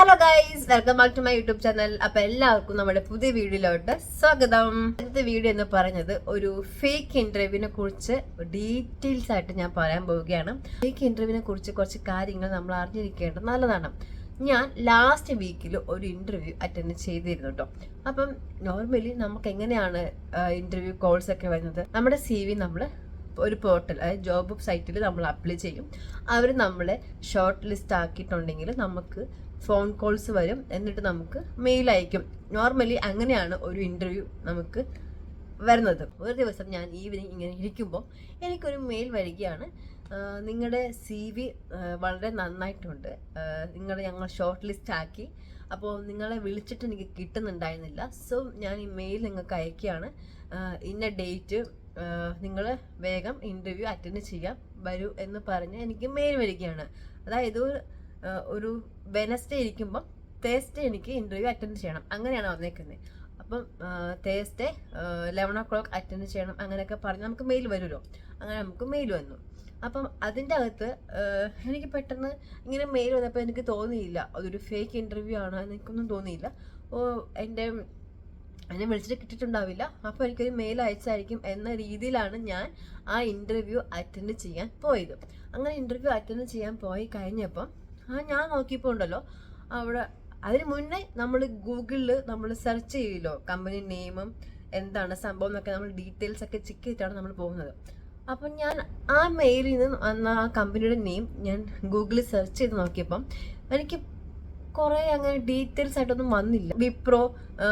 Hello guys welcome back to my YouTube channel അപ്പൊ എല്ലാവർക്കും നമ്മുടെ പുതിയ വീഡിയോയിലോട്ട് സ്വാഗതം. ഇന്നത്തെ വീഡിയോ എന്ന് പറഞ്ഞത് ഒരു ഫേക്ക് ഇന്റർവ്യൂവിനെ കുറിച്ച് ഡീറ്റെയിൽസ് ആയിട്ട് ഞാൻ പറയാൻ പോവുകയാണ്. ഫേക്ക് ഇന്റർവ്യൂവിനെ കുറിച്ച് കുറച്ച് കാര്യങ്ങൾ നമ്മൾ അറിഞ്ഞിരിക്കേണ്ടത് നല്ലതാണ്. ഞാൻ ലാസ്റ്റ് വീക്കിൽ ഒരു ഇന്റർവ്യൂ അറ്റൻഡ് ചെയ്തിരുന്നു കേട്ടോ അപ്പം നോർമലി നമുക്ക് എങ്ങനെയാണ് ഇന്റർവ്യൂ കോൾസ് ഒക്കെ വരുന്നത്? നമ്മുടെ സി വി നമ്മൾ ഒരു പോർട്ടൽ അതായത് ജോബ് സൈറ്റിൽ നമ്മൾ അപ്ലൈ ചെയ്യും. അവർ നമ്മളെ ഷോർട്ട് ലിസ്റ്റ് ആക്കിയിട്ടുണ്ടെങ്കിൽ നമുക്ക് ഫോൺ കോൾസ് വരും. എന്നിട്ട് നമുക്ക് മെയിൽ അയക്കും. നോർമലി അങ്ങനെയാണ് ഒരു ഇന്റർവ്യൂ നമുക്ക് വരുന്നത്. ഒരു ദിവസം ഞാൻ ഈവനിങ് ഇങ്ങനെ ഇരിക്കുമ്പോൾ എനിക്കൊരു മെയിൽ വരികയാണ്. നിങ്ങളുടെ സി വി വളരെ നന്നായിട്ടുണ്ട്. നിങ്ങളെ ഞങ്ങൾ ഷോർട്ട് ലിസ്റ്റ് ആക്കി. അപ്പോൾ നിങ്ങളെ വിളിച്ചിട്ട് എനിക്ക് കിട്ടുന്നുണ്ടായിരുന്നില്ല. സോ ഞാൻ ഈ മെയിൽ നിങ്ങൾക്ക് അയക്കുകയാണ്. ഇന്ന ഡേറ്റ് നിങ്ങൾ വേഗം ഇന്റർവ്യൂ അറ്റൻഡ് ചെയ്യാം. വരൂ എന്ന് പറഞ്ഞ് എനിക്ക് മെയിൽ വരികയാണ്. അതായത് ഒരു വെനസ്ഡേ ഇരിക്കുമ്പം തേഴ്സ്ഡേ എനിക്ക് ഇന്റർവ്യൂ അറ്റൻഡ് ചെയ്യണം. അങ്ങനെയാണ് വന്നേക്കുന്നത് അപ്പം Thursday eleven o'clock attend ചെയ്യണം. അങ്ങനെയൊക്കെ പറഞ്ഞ് നമുക്ക് മെയിൽ വരുമല്ലോ അങ്ങനെ നമുക്ക് മെയിൽ വന്നു. അപ്പം അതിന്റെ അകത്ത് എനിക്ക് പെട്ടെന്ന് ഇങ്ങനെ മെയിൽ വന്നപ്പോൾ എനിക്ക് തോന്നിയില്ല. അതൊരു ഫേക്ക് ഇന്റർവ്യൂ ആണ് എനിക്കൊന്നും തോന്നിയില്ല. ഓ എന്റെ എന്നെ വിളിച്ചിട്ട് കിട്ടിയിട്ടുണ്ടാവില്ല. അപ്പോൾ എനിക്കൊരു മെയിൽ അയച്ചായിരിക്കും എന്ന രീതിയിലാണ് ഞാൻ ആ ഇന്റർവ്യൂ അറ്റൻഡ് ചെയ്യാൻ പോയത്. അങ്ങനെ ഇന്റർവ്യൂ അറ്റൻഡ് ചെയ്യാൻ പോയി കഴിഞ്ഞപ്പം ആ ഞാൻ നോക്കിയപ്പോൾ ഉണ്ടല്ലോ അവിടെ അതിന് മുന്നേ നമ്മൾ ഗൂഗിളിൽ നമ്മൾ സെർച്ച് ചെയ്യുമല്ലോ കമ്പനി നെയിമും എന്താണ് സംഭവം എന്നൊക്കെ നമ്മൾ ഡീറ്റെയിൽസ് ഒക്കെ ചെക്ക് ചെയ്തിട്ടാണ് നമ്മൾ പോകുന്നത്. അപ്പം ഞാൻ ആ മെയിലിൽ നിന്ന് വന്ന ആ കമ്പനിയുടെ നെയിം ഞാൻ ഗൂഗിളിൽ സെർച്ച് ചെയ്ത് നോക്കിയപ്പം എനിക്ക് കുറേ അങ്ങനെ ഡീറ്റെയിൽസ് ആയിട്ടൊന്നും വന്നില്ല. വിപ്രോ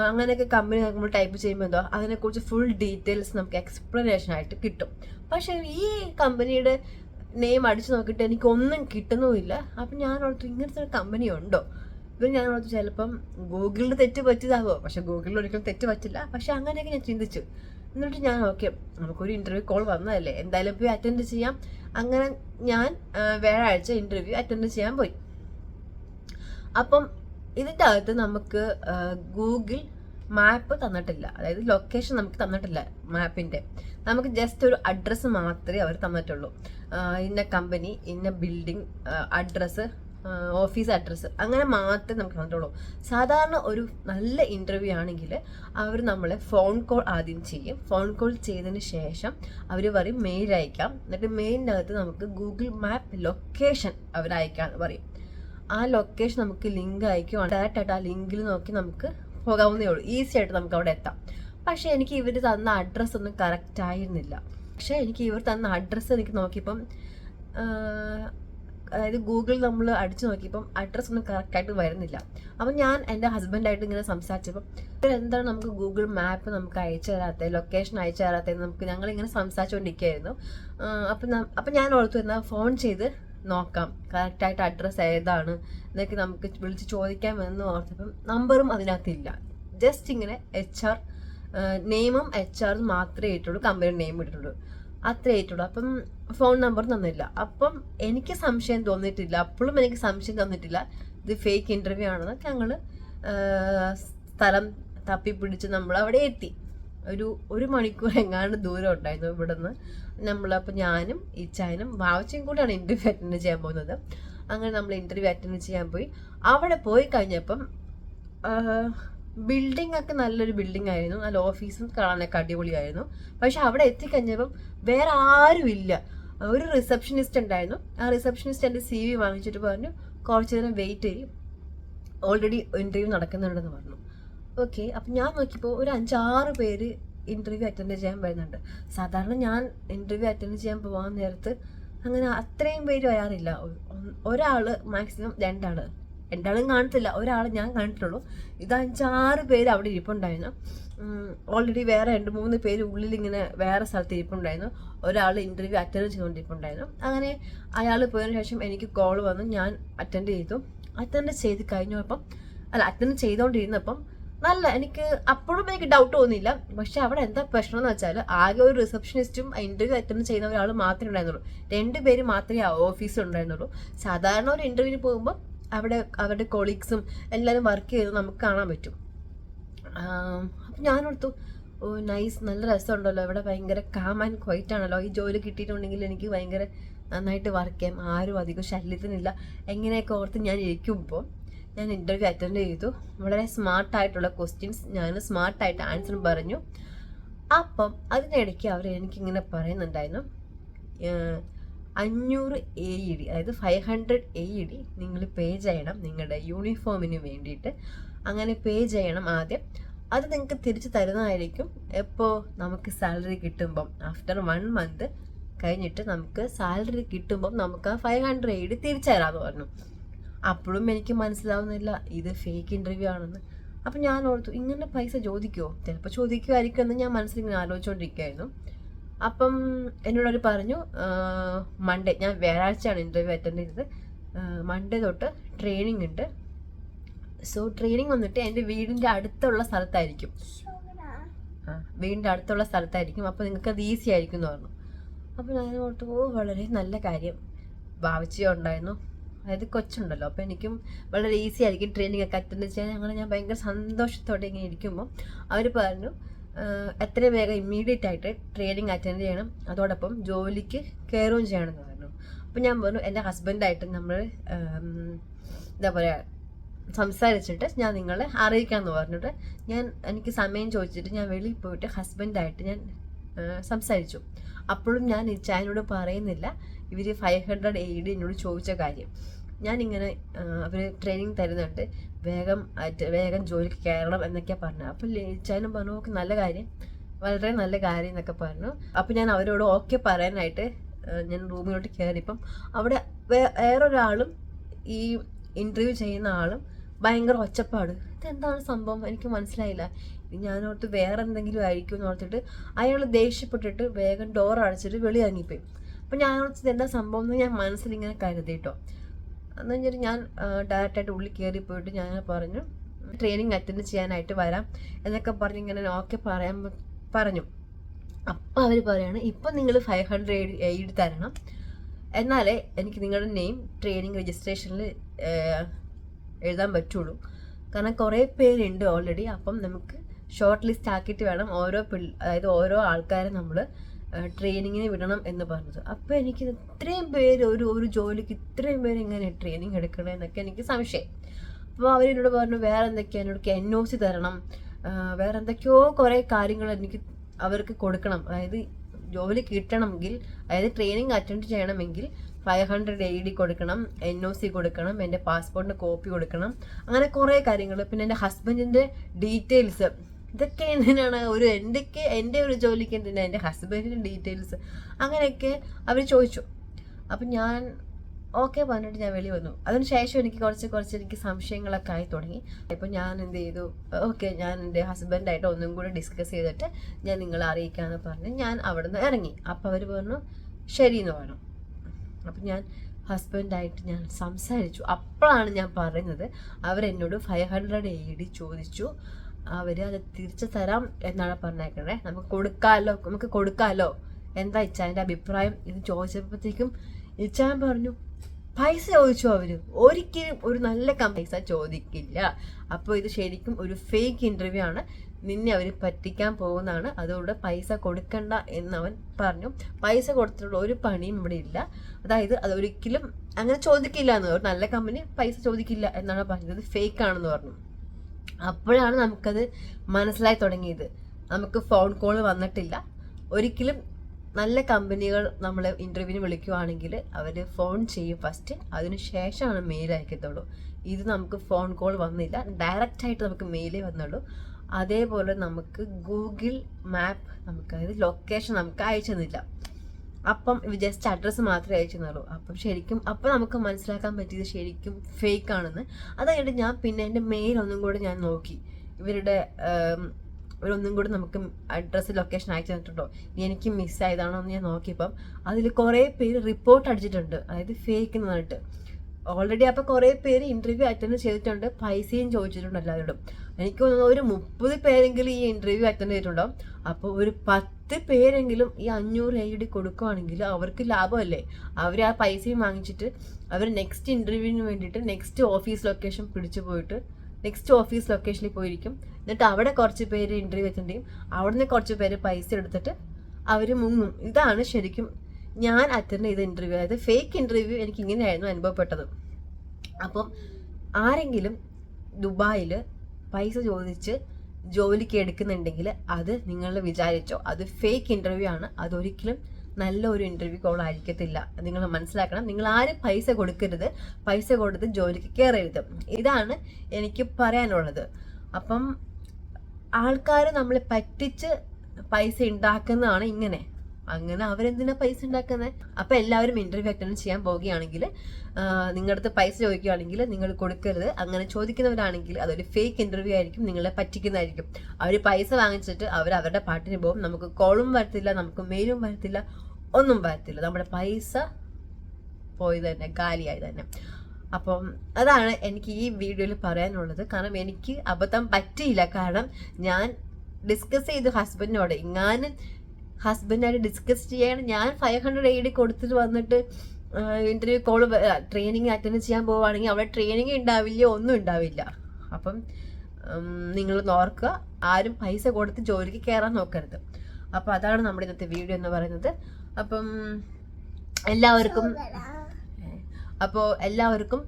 അങ്ങനെയൊക്കെ കമ്പനി നമ്മൾ ടൈപ്പ് ചെയ്യുമ്പോൾ എന്തോ അതിനെക്കുറിച്ച് ഫുൾ ഡീറ്റെയിൽസ് നമുക്ക് എക്സ്പ്ലനേഷൻ ആയിട്ട് കിട്ടും. പക്ഷേ ഈ കമ്പനിയുടെ നെയിം അടിച്ചു നോക്കിയിട്ട് എനിക്കൊന്നും കിട്ടുന്നുമില്ല. അപ്പം ഞാൻ ഓർത്തു ഇങ്ങനത്തെ ഒരു കമ്പനി ഉണ്ടോ? ഇത് ഞാൻ ഓർത്തു ചിലപ്പം ഗൂഗിളിൽ തെറ്റ് പറ്റിയതാവോ? പക്ഷെ ഗൂഗിളിൽ ഒരിക്കലും തെറ്റ് പറ്റില്ല. പക്ഷെ അങ്ങനെയൊക്കെ ഞാൻ ചിന്തിച്ചു. എന്നിട്ട് ഞാൻ ഓക്കെ നമുക്കൊരു ഇന്റർവ്യൂ കോൾ വന്നതല്ലേ. എന്തായാലും പോയി അറ്റൻഡ് ചെയ്യാം. അങ്ങനെ ഞാൻ വ്യാഴാഴ്ച ഇന്റർവ്യൂ അറ്റൻഡ് ചെയ്യാൻ പോയി. അപ്പം ഇതിന്റെ അകത്ത് നമുക്ക് ഗൂഗിൾ മാപ്പ് തന്നിട്ടില്ല. അതായത് ലൊക്കേഷൻ നമുക്ക് തന്നിട്ടില്ല മാപ്പിന്റെ. നമുക്ക് ജസ്റ്റ് ഒരു അഡ്രസ്സ് മാത്രമേ അവർ തന്നിട്ടുള്ളൂ. ഇന്ന കമ്പനി ഇന്ന ബിൽഡിംഗ് അഡ്രസ്സ് ഓഫീസ് അഡ്രസ്സ് അങ്ങനെ മാത്രമേ നമുക്ക് തന്നിട്ടുള്ളൂ. സാധാരണ ഒരു നല്ല ഇന്റർവ്യൂ ആണെങ്കിൽ അവർ നമ്മളെ ഫോൺ കോൾ ആദ്യം ചെയ്യും. ഫോൺ കോൾ ചെയ്തതിന് ശേഷം അവർ പറയും മെയിൽ അയക്കാം. എന്നിട്ട് മെയിലിനകത്ത് നമുക്ക് ഗൂഗിൾ മാപ്പ് ലൊക്കേഷൻ അവർ അയക്കാമെന്ന് പറയും. ആ ലൊക്കേഷൻ നമുക്ക് ലിങ്ക് അയക്കുവാണ്. ഡയറക്റ്റ് ആയിട്ട് ആ ലിങ്കിൽ നോക്കി നമുക്ക് പോകാവുന്നേ ഉള്ളൂ. ഈസി ആയിട്ട് നമുക്ക് അവിടെ എത്താം. പക്ഷേ എനിക്ക് ഇവർ തന്ന അഡ്രസ്സ് ഒന്നും കറക്റ്റ് ആയിരുന്നില്ല. പക്ഷേ എനിക്ക് ഇവർ തന്ന അഡ്രസ്സ് എനിക്ക് നോക്കിയപ്പം അതായത് ഗൂഗിളിൽ നമ്മൾ അടിച്ചു നോക്കിയപ്പം അഡ്രസ്സ് ഒന്നും കറക്റ്റായിട്ട് വരുന്നില്ല. അപ്പം ഞാൻ എന്റെ ഹസ്ബൻഡായിട്ട് ഇങ്ങനെ സംസാരിച്ചപ്പം ഇവരെന്താണ് നമുക്ക് ഗൂഗിൾ മാപ്പ് നമുക്ക് അയച്ചു തരാത്തത് ലൊക്കേഷൻ അയച്ചു തരാത്തത് നമുക്ക് ഞങ്ങളിങ്ങനെ സംസാരിച്ചുകൊണ്ടിരിക്കുകയായിരുന്നു. അപ്പം അപ്പം ഞാൻ ഓർത്തു എന്നാൽ ഫോൺ ചെയ്ത് നോക്കാം. കറക്റ്റായിട്ട് അഡ്രസ്സ് ഏതാണ്? എന്നൊക്കെ നമുക്ക് വിളിച്ച് ചോദിക്കാമെന്ന് ഓർത്തപ്പം നമ്പറും അതിനകത്തില്ല. ജസ്റ്റ് ഇങ്ങനെ എച്ച് ആർ നെയിമും എച്ച് ആറും മാത്രമേ ഇട്ടുള്ളൂ കമ്പനി നെയിം ഇട്ടിട്ടുള്ളൂ. അത്രേ ഏറ്റുള്ളൂ അപ്പം ഫോൺ നമ്പർ തന്നില്ല. അപ്പം എനിക്ക് സംശയം തോന്നിയിട്ടില്ല. അപ്പോഴും എനിക്ക് സംശയം തന്നിട്ടില്ല. ഇത് ഫേക്ക് ഇന്റർവ്യൂ ആണെന്നൊക്കെ ഞങ്ങൾ സ്ഥലം തപ്പി പിടിച്ച് നമ്മൾ അവിടെ എത്തി. ഒരു ഒരു മണിക്കൂർ എങ്ങാണ്ട് ദൂരം ഉണ്ടായിരുന്നു ഇവിടെ നിന്ന് നമ്മളപ്പോൾ ഞാനും ഇച്ചായനും വാവച്ചയും കൂടെയാണ് ഇന്റർവ്യൂ അറ്റൻഡ് ചെയ്യാൻ പോകുന്നത്. അങ്ങനെ നമ്മൾ ഇന്റർവ്യൂ അറ്റൻഡ് ചെയ്യാൻ പോയി. അവിടെ പോയി കഴിഞ്ഞപ്പം ബിൽഡിംഗ് ഒക്കെ നല്ലൊരു ബിൽഡിംഗ് ആയിരുന്നു. നല്ല ഓഫീസും കാണാനൊക്കെ അടിപൊളിയായിരുന്നു. പക്ഷെ അവിടെ എത്തിക്കഴിഞ്ഞപ്പം വേറെ ആരും ഇല്ല. ഒരു റിസപ്ഷനിസ്റ്റ് ഉണ്ടായിരുന്നു. ആ റിസപ്ഷനിസ്റ്റ് എന്റെ സി വി വാങ്ങിച്ചിട്ട് പറഞ്ഞു കുറച്ച് നേരം വെയിറ്റ് ചെയ്യും. ഓൾറെഡി ഇന്റർവ്യൂ നടക്കുന്നുണ്ടെന്ന് പറഞ്ഞു. ഓക്കെ അപ്പം ഞാൻ നോക്കിയപ്പോൾ ഒരു അഞ്ചാറ് പേര് ഇന്റർവ്യൂ അറ്റൻഡ് ചെയ്യാൻ വരുന്നുണ്ട്. സാധാരണ ഞാൻ ഇന്റർവ്യൂ അറ്റൻഡ് ചെയ്യാൻ പോകാൻ നേരത്ത് അങ്ങനെ അത്രയും പേര് വരാറില്ല. ഒരാൾ മാക്സിമം രണ്ടാൾ രണ്ടാളും. കാണത്തില്ല ഒരാൾ ഞാൻ കണ്ടിട്ടുള്ളൂ. ഇത് അഞ്ചാറ് പേര് അവിടെ ഇരിപ്പുണ്ടായിരുന്നു. ഓൾറെഡി വേറെ രണ്ട് മൂന്ന് പേര് ഉള്ളിൽ ഇങ്ങനെ വേറെ സ്ഥലത്ത് ഇരിപ്പുണ്ടായിരുന്നു. ഒരാൾ ഇന്റർവ്യൂ അറ്റൻഡ് ചെയ്തുകൊണ്ടിരിപ്പുണ്ടായിരുന്നു. അങ്ങനെ അയാൾ പോയതിനു ശേഷം എനിക്ക് കോൾ വന്നു. ഞാൻ അറ്റൻഡ് ചെയ്തു. അറ്റൻഡ് ചെയ്ത് കഴിഞ്ഞപ്പം അല്ല അറ്റൻഡ് ചെയ്തുകൊണ്ടിരുന്നപ്പം നല്ല എനിക്ക് അപ്പോഴും എനിക്ക് ഡൗട്ട് തോന്നിയില്ല. പക്ഷെ അവിടെ എന്താ പ്രശ്നം എന്ന് വെച്ചാൽ ആകെ ഒരു റിസപ്ഷനിസ്റ്റും ഇന്റർവ്യൂ അറ്റൻഡ് ചെയ്യുന്ന ഒരാൾ മാത്രമേ ഉണ്ടായിരുന്നുള്ളൂ. രണ്ടു പേര് മാത്രമേ ആ ഓഫീസിൽ ഉണ്ടായിരുന്നുള്ളൂ. സാധാരണ ഒരു ഇന്റർവ്യൂവിന് പോകുമ്പോൾ അവിടെ അവരുടെ കൊളീഗ്സും എല്ലാവരും വർക്ക് ചെയ്ത് നമുക്ക് കാണാൻ പറ്റും. അപ്പം ഞാനോർത്തു ഓ നൈസ് നല്ല രസമുണ്ടല്ലോ. ഇവിടെ ഭയങ്കര കാം ആൻഡ് ക്വൈറ്റ് ആണല്ലോ. ഈ ജോലി കിട്ടിയിട്ടുണ്ടെങ്കിൽ എനിക്ക് ഭയങ്കര നന്നായിട്ട് വർക്ക് ചെയ്യാം. ആരും അധികം ശല്യത്തിനില്ല. എങ്ങനെയൊക്കെ ഓർത്ത് ഞാൻ ഇരിക്കുമ്പോൾ ഞാൻ ഇന്റർവ്യൂ അറ്റൻഡ് ചെയ്തു. വളരെ സ്മാർട്ടായിട്ടുള്ള ക്വസ്റ്റ്യൻസ് ഞാൻ സ്മാർട്ടായിട്ട് ആൻസർ പറഞ്ഞു. അപ്പം അതിനിടയ്ക്ക് അവർ എനിക്കിങ്ങനെ പറയുന്നുണ്ടായിരുന്നു. അഞ്ഞൂറ് എ ഇ ഡി അതായത് five hundred A E D നിങ്ങൾ പേ ചെയ്യണം നിങ്ങളുടെ യൂണിഫോമിന് വേണ്ടിയിട്ട്. അങ്ങനെ പേ ചെയ്യണം ആദ്യം. അത് നിങ്ങൾക്ക് തിരിച്ചു തരുന്നതായിരിക്കും. എപ്പോൾ നമുക്ക് സാലറി കിട്ടുമ്പം ആഫ്റ്റർ വൺ മന്ത് കഴിഞ്ഞിട്ട് നമുക്ക് സാലറി കിട്ടുമ്പം നമുക്ക് ആ ഫൈവ് ഹൺഡ്രഡ് എ ഡി തിരിച്ചു തരാമെന്ന് പറഞ്ഞു. അപ്പോഴും എനിക്ക് മനസ്സിലാവുന്നില്ല ഇത് ഫേക്ക് ഇന്റർവ്യൂ ആണെന്ന്. അപ്പം ഞാൻ ഓർത്തു ഇങ്ങനെ പൈസ ചോദിക്കുമോ ചിലപ്പോൾ ചോദിക്കുമായിരിക്കും എന്ന് ഞാൻ മനസ്സിൽ ഇങ്ങനെ ആലോചിച്ചുകൊണ്ടിരിക്കുകയായിരുന്നു അപ്പം എന്നോട് പറഞ്ഞു മൺഡേ ഞാൻ വ്യാഴാഴ്ചയാണ് ഇന്റർവ്യൂ അറ്റൻഡ് ചെയ്തത്. മൺഡേ തൊട്ട് ട്രെയിനിങ് ഉണ്ട്. സോ ട്രെയിനിങ് വന്നിട്ട് എന്റെ വീടിന്റെ അടുത്തുള്ള സ്ഥലത്തായിരിക്കും. ആ വീടിന്റെ അടുത്തുള്ള സ്ഥലത്തായിരിക്കും. അപ്പോൾ നിങ്ങൾക്ക് അത് ഈസി ആയിരിക്കും എന്ന് പറഞ്ഞു. അപ്പോൾ ഞാൻ ഓർത്തു ഓ വളരെ നല്ല കാര്യം. ഭാവിച്ചേ ഉണ്ടായിരുന്നു. അതായത് കൊച്ചുണ്ടല്ലോ. അപ്പോൾ എനിക്കും വളരെ ഈസി ആയിരിക്കും ട്രെയിനിങ് ഒക്കെ അറ്റൻഡ് ചെയ്യാൻ. അങ്ങനെ ഞാൻ ഭയങ്കര സന്തോഷത്തോടെ ഇങ്ങനെ ഇരിക്കുമ്പോൾ അവർ പറഞ്ഞു എത്രയും എത്ര വേഗം ഇമ്മീഡിയറ്റ് ആയിട്ട് ട്രെയിനിങ് അറ്റൻഡ് ചെയ്യണം. അതോടൊപ്പം ജോലിക്ക് കയറുകയും ചെയ്യണം എന്ന് പറഞ്ഞു. അപ്പം ഞാൻ പറഞ്ഞു എന്റെ ഹസ്ബൻഡായിട്ട് നമ്മൾ എന്താ പറയുക സംസാരിച്ചിട്ട് ഞാൻ നിങ്ങളെ അറിയിക്കാമെന്ന് പറഞ്ഞിട്ട് ഞാൻ എനിക്ക് സമയം ചോദിച്ചിട്ട് ഞാൻ വെളിയിൽ പോയിട്ട് ഹസ്ബൻഡായിട്ട് ഞാൻ സംസാരിച്ചു. അപ്പോഴും ഞാൻ ഇച്ചായനോട് പറയുന്നില്ല. ഇവർ ഫൈവ് ഹൺഡ്രഡ് എയ്ഡ് എന്നോട് ചോദിച്ച കാര്യം. ഞാനിങ്ങനെ അവർ ട്രെയിനിങ് തരുന്നുണ്ട് വേഗം വേഗം ജോലിക്ക് കയറണം എന്നൊക്കെയാണ് പറഞ്ഞത് അപ്പോൾ ഇച്ചായനും പറഞ്ഞു ഓക്കെ നല്ല കാര്യം. വളരെ നല്ല കാര്യം എന്നൊക്കെ പറഞ്ഞു. അപ്പോൾ ഞാൻ അവരോട് ഓക്കെ പറയാനായിട്ട് ഞാൻ റൂമിലോട്ട് കയറിയപ്പം അവിടെ വേറൊരാളും ഈ ഇന്റർവ്യൂ ചെയ്യുന്ന ആളും ഭയങ്കര ഒച്ചപ്പാട്. ഇതെന്താണ് സംഭവം? എനിക്ക് മനസ്സിലായില്ല. ഞാനോർത്ത് വേറെ എന്തെങ്കിലും ആയിരിക്കും എന്ന് ഓർത്തിട്ട് അയാൾ ദേഷ്യപ്പെട്ടിട്ട് വേഗം ഡോർ അടച്ചിട്ട് വെളി ഇറങ്ങിപ്പോയി അപ്പം ഞാൻ വിളിച്ചത് എന്താ സംഭവം എന്ന് ഞാൻ മനസ്സിൽ ഇങ്ങനെ കരുതി കേട്ടോ എന്ന് കഴിഞ്ഞിട്ട് ഞാൻ ഡയറക്റ്റായിട്ട് ഉള്ളിൽ കയറി പോയിട്ട് ഞാൻ പറഞ്ഞു ട്രെയിനിങ് അറ്റൻഡ് ചെയ്യാനായിട്ട് വരാം എന്നൊക്കെ പറഞ്ഞ് ഇങ്ങനെ ഓക്കെ പറയാൻ പറഞ്ഞു. അപ്പം അവർ പറയാണ് ഇപ്പം നിങ്ങൾ ഫൈവ് ഹൺഡ്രഡ് എയ്ഡ് തരണം. എന്നാലേ എനിക്ക് നിങ്ങളുടെ നെയിം ട്രെയിനിങ് രജിസ്ട്രേഷനിൽ എഴുതാൻ പറ്റുള്ളൂ. കാരണം കുറേ പേരുണ്ട് ഓൾറെഡി അപ്പം നമുക്ക് ഷോർട്ട് ലിസ്റ്റ് ആക്കിയിട്ട് വേണം ഓരോ പിള്ള അതായത് ഓരോ ആൾക്കാരെ നമ്മൾ ട്രെയിനിങ്ങിന് വിടണം എന്ന് പറഞ്ഞത്. അപ്പോൾ എനിക്ക് ഇത്രയും പേര് ഒരു ഒരു ജോലിക്ക് ഇത്രയും പേര് ഇങ്ങനെ ട്രെയിനിങ് എടുക്കണം എന്നൊക്കെ എനിക്ക് സംശയം. അപ്പോൾ അവരെന്നോട് പറഞ്ഞു വേറെ എന്തൊക്കെയാണ് എന്നോട് എൻ ഒ സി തരണം. വേറെ എന്തൊക്കെയോ കുറേ കാര്യങ്ങൾ എനിക്ക് അവർക്ക് കൊടുക്കണം. അതായത് ജോലി കിട്ടണമെങ്കിൽ അതായത് ട്രെയിനിങ് അറ്റൻഡ് ചെയ്യണമെങ്കിൽ ഫൈവ് ഹൺഡ്രഡ് എ ഡി കൊടുക്കണം എൻ ഒ സി കൊടുക്കണം എന്റെ പാസ്പോർട്ടിന്റെ കോപ്പി കൊടുക്കണം. അങ്ങനെ കുറേ കാര്യങ്ങൾ പിന്നെ എന്റെ ഹസ്ബൻഡിന്റെ ഡീറ്റെയിൽസ് ഇതൊക്കെ എന്തിനാണ്? ഒരു എന്റെക്ക് എന്റെ ഒരു ജോലിക്ക് എന്തിനാണ് എന്റെ ഹസ്ബൻഡിന്റെ ഡീറ്റെയിൽസ് അങ്ങനെയൊക്കെ അവർ ചോദിച്ചു. അപ്പം ഞാൻ ഓക്കെ പറഞ്ഞിട്ട് ഞാൻ വെളി വന്നു. അതിനുശേഷം എനിക്ക് കുറച്ച് കുറച്ച് എനിക്ക് സംശയങ്ങളൊക്കെ ആയി തുടങ്ങി. ഇപ്പം ഞാൻ എന്ത് ചെയ്തു? ഓക്കെ ഞാൻ എന്റെ ഹസ്ബൻഡായിട്ട് ഒന്നും കൂടി ഡിസ്കസ് ചെയ്തിട്ട് ഞാൻ നിങ്ങളെ അറിയിക്കാമെന്ന് പറഞ്ഞ് ഞാൻ അവിടെ നിന്ന് ഇറങ്ങി. അപ്പോൾ അവർ പറഞ്ഞു ശരി എന്ന് പറഞ്ഞു. അപ്പം ഞാൻ ഹസ്ബൻഡായിട്ട് ഞാൻ സംസാരിച്ചു. അപ്പോഴാണ് ഞാൻ പറയുന്നത് അവരെന്നോട് ഫൈവ് ഹൺഡ്രഡ് എ ഡി ചോദിച്ചു. അവർ അത് തിരിച്ചു തരാം എന്നാണ് പറഞ്ഞേക്കണേ. നമുക്ക് കൊടുക്കാമല്ലോ നമുക്ക് കൊടുക്കാമല്ലോ എന്താ ഇച്ചാന്റെ അഭിപ്രായം? ഇത് ചോദിച്ചപ്പോഴത്തേക്കും ഇച്ചാൻ പറഞ്ഞു പൈസ ചോദിച്ചു അവർ ഒരിക്കലും ഒരു നല്ല പൈസ ചോദിക്കില്ല. അപ്പോൾ ഇത് ശരിക്കും ഒരു ഫേക്ക് ഇന്റർവ്യൂ ആണ്. നിന്നെ അവർ പറ്റിക്കാൻ പോകുന്നതാണ്. അതുകൊണ്ട് പൈസ കൊടുക്കണ്ട എന്ന് അവൻ പറഞ്ഞു. പൈസ കൊടുത്തിട്ടുള്ള ഒരു പണിയും ഇവിടെ ഇല്ല. അതായത് അതൊരിക്കലും അങ്ങനെ ചോദിക്കില്ല എന്ന് ഒരു നല്ല കമ്പനി പൈസ ചോദിക്കില്ല എന്നാണ് പറഞ്ഞത്. ഫേക്ക് ആണെന്ന് പറഞ്ഞു. അപ്പോഴാണ് നമുക്കത് മനസ്സിലായി തുടങ്ങിയത്. നമുക്ക് ഫോൺ കോൾ വന്നിട്ടില്ല. ഒരിക്കലും നല്ല കമ്പനികൾ നമ്മൾ ഇന്റർവ്യൂവിന് വിളിക്കുവാണെങ്കിൽ അവർ ഫോൺ ചെയ്യും ഫസ്റ്റ് അതിന് ശേഷമാണ് മെയിൽ അയക്കത്തുള്ളൂ. ഇത് നമുക്ക് ഫോൺ കോൾ വന്നില്ല. ഡയറക്റ്റായിട്ട് നമുക്ക് മെയിലേ വന്നുള്ളൂ. അതേപോലെ നമുക്ക് ഗൂഗിൾ മാപ്പ് നമുക്ക് അതായത് ലൊക്കേഷൻ നമുക്ക് അയച്ചു തന്നില്ല. അപ്പം ജസ്റ്റ് അഡ്രസ്സ് മാത്രമേ അയച്ചു തന്നുള്ളൂ അപ്പം ശരിക്കും അപ്പം നമുക്ക് മനസ്സിലാക്കാൻ പറ്റിയത് ശരിക്കും ഫേക്ക് ആണെന്ന്. അതായത് ഞാൻ പിന്നെ എന്റെ മെയിൽ ഒന്നും കൂടെ ഞാൻ നോക്കി. ഇവരുടെ ഇവരൊന്നും കൂടി നമുക്ക് അഡ്രസ്സ് ലൊക്കേഷൻ അയച്ചു തന്നിട്ടുണ്ടോ? എനിക്ക് മിസ്സായതാണോ എന്ന് ഞാൻ നോക്കിയപ്പം അതിൽ കുറേ പേര് റിപ്പോർട്ട് അടിച്ചിട്ടുണ്ട്. അതായത് ഫേക്ക് എന്നിട്ട് ഓൾറെഡി അപ്പോൾ കുറേ പേര് ഇന്റർവ്യൂ അറ്റൻഡ് ചെയ്തിട്ടുണ്ട്. പൈസയും ചോദിച്ചിട്ടുണ്ട് എല്ലാവരോടും. എനിക്ക് തോന്നുന്നു ഒരു മുപ്പത് പേരെങ്കിലും ഈ ഇന്റർവ്യൂ അറ്റൻഡ് ചെയ്തിട്ടുണ്ടാവും. അപ്പോൾ ഒരു പത്ത് പേരെങ്കിലും ഈ അഞ്ഞൂറ് ഐ ഡി കൊടുക്കുവാണെങ്കിൽ അവർക്ക് ലാഭമല്ലേ? അവർ ആ പൈസയും വാങ്ങിച്ചിട്ട് അവർ നെക്സ്റ്റ് ഇന്റർവ്യൂവിന് വേണ്ടിയിട്ട് നെക്സ്റ്റ് ഓഫീസ് ലൊക്കേഷൻ പിടിച്ചു പോയിട്ട് നെക്സ്റ്റ് ഓഫീസ് ലൊക്കേഷനിൽ പോയിരിക്കും. എന്നിട്ട് അവിടെ കുറച്ച് പേര് ഇന്റർവ്യൂ അറ്റൻഡ് ചെയ്യും. അവിടുന്ന് കുറച്ച് പേര് പൈസ എടുത്തിട്ട് അവർ മുങ്ങും. ഇതാണ് ശരിക്കും ഞാൻ അറ്റൻഡ് ചെയ്ത ഇന്റർവ്യൂ അതായത് ഫേക്ക് ഇന്റർവ്യൂ എനിക്ക് ഇങ്ങനെയായിരുന്നു അനുഭവപ്പെട്ടത്. അപ്പം ആരെങ്കിലും ദുബായിൽ പൈസ ചോദിച്ച് ജോലിക്ക് എടുക്കുന്നുണ്ടെങ്കിൽ അത് നിങ്ങൾ വിചാരിച്ചോ. അത് ഫേക്ക് ഇന്റർവ്യൂ ആണ്. അതൊരിക്കലും നല്ല ഒരു ഇന്റർവ്യൂ കോൾ ആയിരിക്കത്തില്ല. നിങ്ങൾ മനസ്സിലാക്കണം. നിങ്ങൾ ആരും പൈസ കൊടുക്കരുത്. പൈസ കൊടുത്ത് ജോലിക്ക് കയറരുത്. ഇതാണ് എനിക്ക് പറയാനുള്ളത്. അപ്പം ആൾക്കാർ നമ്മളെ പറ്റിച്ച് പൈസ ഉണ്ടാക്കുന്നതാണ് ഇങ്ങനെ. അങ്ങനെ അവരെന്തിനാ പൈസ ഉണ്ടാക്കുന്നത് അപ്പൊ എല്ലാവരും ഇന്റർവ്യൂ അറ്റൻഡ് ചെയ്യാൻ പോവുകയാണെങ്കിൽ നിങ്ങളുടെ അടുത്ത് പൈസ ചോദിക്കുകയാണെങ്കിൽ നിങ്ങൾ കൊടുക്കരുത്. അങ്ങനെ ചോദിക്കുന്നവരാണെങ്കിൽ അതൊരു ഫേക്ക് ഇന്റർവ്യൂ ആയിരിക്കും നിങ്ങളെ പറ്റിക്കുന്നതായിരിക്കും. അവർ പൈസ വാങ്ങിച്ചിട്ട് അവർ അവരുടെ പാട്ടിന് പോകും. നമുക്ക് കോളും വരത്തില്ല നമുക്ക് മെയിലും വരത്തില്ല ഒന്നും വരത്തില്ല. നമ്മുടെ പൈസ പോയി തന്നെ കാലിയായി തന്നെ. അപ്പം അതാണ് എനിക്ക് ഈ വീഡിയോയിൽ പറയാനുള്ളത്. കാരണം എനിക്ക് അബദ്ധം പറ്റിയില്ല. കാരണം ഞാൻ ഡിസ്കസ് ചെയ്തു ഹസ്ബൻഡിനോട് ഇങ്ങാനും ഹസ്ബൻഡായിട്ട് ഡിസ്കസ് ചെയ്യാണ്. ഞാൻ ഫൈവ് ഹൺഡ്രഡ് എയ്ഡ് കൊടുത്തിട്ട് വന്നിട്ട് ഇന്റർവ്യൂ കോൾ ട്രെയിനിങ് അറ്റൻഡ് ചെയ്യാൻ പോവുകയാണെങ്കിൽ അവിടെ ട്രെയിനിങ് ഉണ്ടാവില്ല ഒന്നും ഉണ്ടാവില്ല. അപ്പം നിങ്ങൾ ഓർക്കുക ആരും പൈസ കൊടുത്ത് ജോലിക്ക് കയറാൻ നോക്കരുത്. അപ്പം അതാണ് നമ്മുടെ ഇന്നത്തെ വീഡിയോ എന്ന് പറയുന്നത്. അപ്പം എല്ലാവർക്കും അപ്പോൾ എല്ലാവർക്കും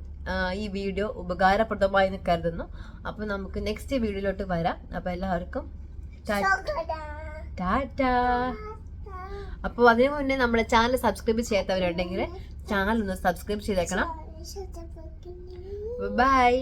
ഈ വീഡിയോ ഉപകാരപ്രദമായി എന്ന് കരുതുന്നു. അപ്പോൾ നമുക്ക് നെക്സ്റ്റ് വീഡിയോയിലോട്ട് വരാം. അപ്പോൾ എല്ലാവർക്കും ടാറ്റ. അപ്പോൾ അതിനു മുന്നേ നമ്മുടെ ചാനൽ സബ്സ്ക്രൈബ് ചെയ്യാത്തവരുണ്ടെങ്കിൽ ചാനൽ ഒന്ന് സബ്സ്ക്രൈബ് ചെയ്തേക്കണം. ബൈ